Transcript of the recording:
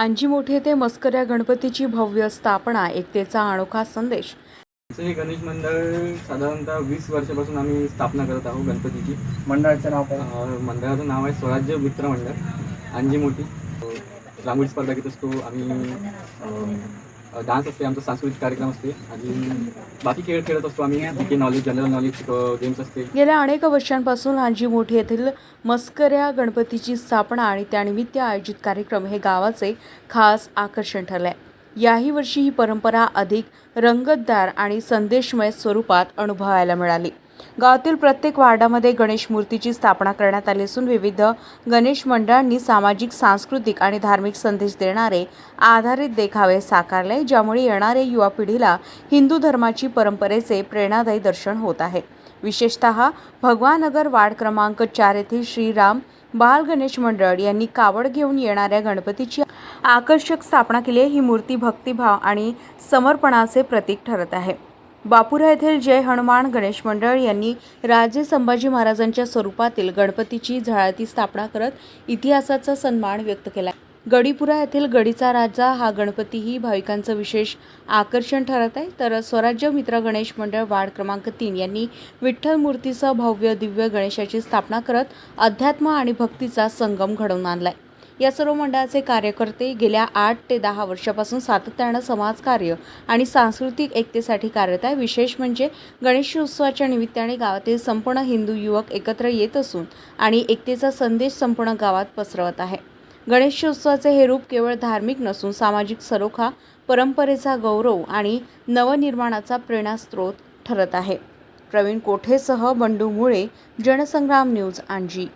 अंजी मोठी येथे मस्कऱ्या गणपतीची भव्य स्थापना एकतेचा अनोखा संदेश. आमचं हे गणेश मंडळ साधारणतः वीस वर्षापासून आम्ही स्थापना करत आहोत गणपतीची. मंडळाचं नाव काय? मंडळाचं नाव आहे स्वराज्य मित्र मंडळ अंजी मोठी रांगोळी स्पर्धा घेत असतो आम्ही डान्स असते आमचा सांस्कृतिक कार्यक्रम असते. आणि बाकी खेळ खेळत असतो आम्ही. की नॉलेज जनरल नॉलेज गेम्स असते. गेल्या अनेक वर्षांपासून अंजी मोठी येथील मस्कऱ्या गणपतीची स्थापना आणि त्यानिमित्त आयोजित कार्यक्रम हे गावाचे खास आकर्षण ठरले आहे. याही वर्षी ही परंपरा अधिक रंगतदार आणि संदेशमय स्वरूपात अनुभवायला मिळाली. गावातील प्रत्येक वार्डामध्ये गणेश मूर्तीची स्थापना करण्यात आली असून विविध गणेश मंडळांनी सामाजिक सांस्कृतिक आणि धार्मिक संदेश देणारे आधारित देखावे साकारले ज्यामुळे येणाऱ्या युवा पिढीला हिंदू धर्माची परंपरेचे प्रेरणादायी दर्शन होत आहे. विशेषतः भगवानगर वार्ड क्रमांक चार येथील श्रीराम बाल गणेश मंडळ यांनी कावड घेऊन येणाऱ्या गणपतीची आकर्षक स्थापना केली आहे. ही मूर्ती भक्तिभाव आणि समर्पणाचे प्रतीक ठरत आहे. बापुरा येथील जय हनुमान गणेश मंडळ यांनी राजे संभाजी महाराजांच्या स्वरूपातील गणपतीची झळाती स्थापना करत इतिहासाचा सन्मान व्यक्त केला. गडीपुरा येथील गडीचा राजा हा गणपतीही भाविकांचं विशेष आकर्षण ठरत आहे. तर स्वराज्य मित्र गणेश मंडळ वार्ड क्रमांक तीन यांनी विठ्ठल मूर्तीसह भव्य दिव्य गणेशाची स्थापना करत अध्यात्म आणि भक्तीचा संगम घडवून आणलाय. या सर्व मंडळाचे कार्यकर्ते गेल्या आठ ते दहा वर्षापासून सातत्यानं समाजकार्य आणि सांस्कृतिक एकतेसाठी कार्यरत आहे विशेष म्हणजे गणेशोत्सवाच्या निमित्ताने गावातील संपूर्ण हिंदू युवक एकत्र येत असून आणि एकतेचा संदेश संपूर्ण गावात पसरवत आहे. गणेशोत्सवाचे हे रूप केवळ धार्मिक नसून सामाजिक सरोखा परंपरेचा गौरव आणि नवनिर्माणाचा प्रेरणास्त्रोत ठरत आहे. प्रवीण कोठेसह बंडू मुळे जनसंग्राम न्यूज आणजी.